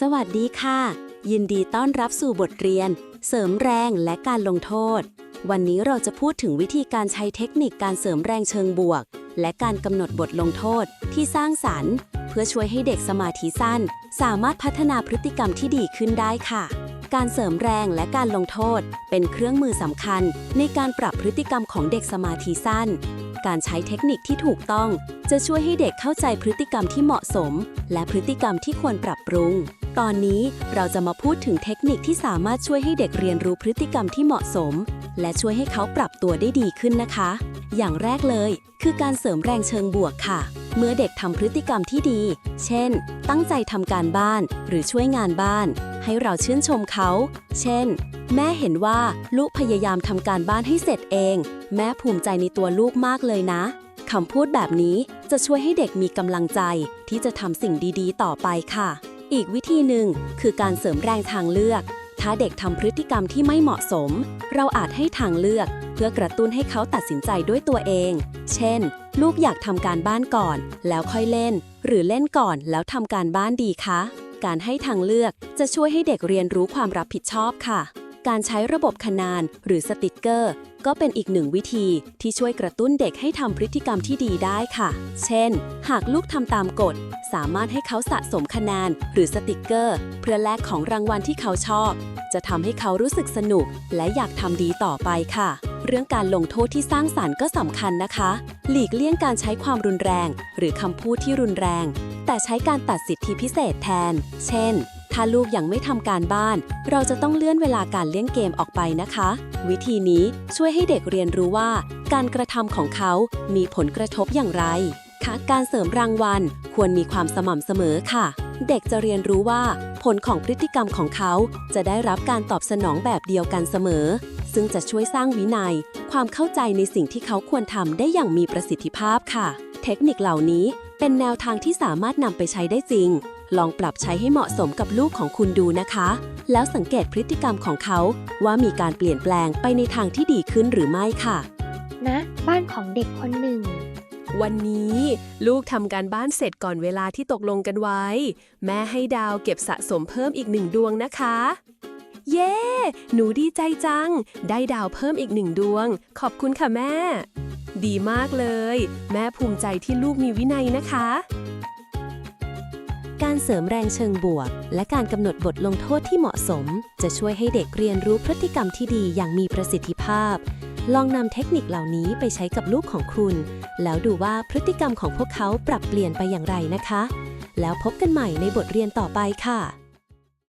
สวัสดีค่ะ ยินดีต้อนรับสู่บทเรียน เสริมแรงและการลงโทษ วันนี้เราจะพูดถึงวิธีการใช้เทคนิคการเสริมแรงเชิงบวก และการกำหนดบทลงโทษที่สร้างสรรค์ เพื่อช่วยให้เด็กสมาธิสั้น สามารถพัฒนาพฤติกรรมที่ดีขึ้นได้ค่ะ การเสริมแรงและการลงโทษ เป็นเครื่องมือสำคัญในการปรับพฤติกรรมของเด็กสมาธิสั้น การใช้เทคนิคที่ถูกต้อง จะช่วยให้เด็กเข้าใจพฤติกรรมที่เหมาะสม และพฤติกรรมที่ควรปรับปรุง ตอนนี้เราจะมาพูดถึงเทคนิคที่สามารถช่วยให้เด็กเรียนรู้พฤติกรรมที่เหมาะสม และช่วยให้เขาปรับตัวได้ดีขึ้นนะคะ อย่างแรกเลย คือการเสริมแรงเชิงบวกค่ะ เมื่อเด็กทำพฤติกรรมที่ดี เช่น ตั้งใจทำการบ้านหรือช่วยงานบ้าน ให้เราชื่นชมเขา เช่น แม่เห็นว่าลูกพยายามทำการบ้านให้เสร็จเอง แม่ภูมิใจในตัวลูกมากเลยนะคำพูดแบบนี้จะช่วยให้เด็กมีกำลังใจที่จะทำสิ่งดีๆ ต่อไปค่ะ อีกวิธีหนึ่งคือการเสริมแรงทางเลือก ถ้าเด็กทำพฤติกรรมที่ไม่เหมาะสม เราอาจให้ทางเลือก เพื่อกระตุ้นให้เขาตัดสินใจด้วยตัวเอง เช่น ลูกอยากทำการบ้านก่อน แล้วค่อยเล่น หรือเล่นก่อนแล้วทำการบ้านดีคะ การให้ทางเลือกจะช่วยให้เด็กเรียนรู้ความรับผิดชอบค่ะ การใช้ระบบคะแนนหรือสติกเกอร์ ก็เป็นอีกหนึ่งวิธีที่ช่วยกระตุ้นเด็กให้ทำพฤติกรรมที่ดีได้ค่ะ เช่น หากลูกทำตามกฎ สามารถให้เขาสะสมคะแนนหรือสติกเกอร์ เพื่อแลกของรางวัลที่เขาชอบจะทำให้เขารู้สึกสนุกและอยากทำดีต่อไปค่ะ เรื่องการลงโทษที่สร้างสารรค์ก็สำคัญนะคะ หลีกเลี่ยงการใช้ความรุนแรง หรือคำพูดที่รุนแรง แต่ใช้การตัดสิทธิพิเศษแทน เช่น ถ้าลูกยังไม่ทำการบ้าน เราจะต้องเลื่อนเวลาการเล่นเกมออกไปนะคะ วิธีนี้ช่วยให้เด็กเรียนรู้ว่า การกระทำของเขามีผลกระทบอย่างไรคะการเสริมรางวัลควรมีความสม่ำเสมอค่ะ เด็กจะเรียนรู้ว่า ผลของพฤติกรรมของเขาจะได้รับการตอบสนองแบบเดียวกันเสมอ ซึ่งจะช่วยสร้างวินัย ความเข้าใจในสิ่งที่เขาควรทำได้อย่างมีประสิทธิภาพค่ะ เทคนิคเหล่านี้เป็นแนวทางที่สามารถนำไปใช้ได้จริง ลองปรับใช้ให้เหมาะสมกับลูกของคุณดูนะคะ แล้วสังเกตพฤติกรรมของเขา ว่ามีการเปลี่ยนแปลงไปในทางที่ดีขึ้นหรือไม่ค่ะนะบ้านของเด็กคนหนึ่ง วันนี้ลูกทำการบ้านเสร็จก่อนเวลาที่ตกลงกันไว้ แม่ให้ดาวเก็บสะสมเพิ่มอีกหนึ่งดวงนะคะ เย้ หนูดีใจจัง ได้ดาวเพิ่มอีกหนึ่งดวง ขอบคุณค่ะแม่ ดีมากเลย แม่ภูมิใจที่ลูกมีวินัยนะคะ การเสริมแรงเชิงบวก และการกำหนดบทลงโทษที่เหมาะสม จะช่วยให้เด็กเรียนรู้พฤติกรรมที่ดีอย่างมีประสิทธิภาพ ลองนำเทคนิคเหล่านี้ไปใช้กับลูกของคุณ แล้วดูว่าพฤติกรรมของพวกเขาปรับเปลี่ยนไปอย่างไรนะคะ แล้วพบกันใหม่ในบทเรียนต่อไปค่ะ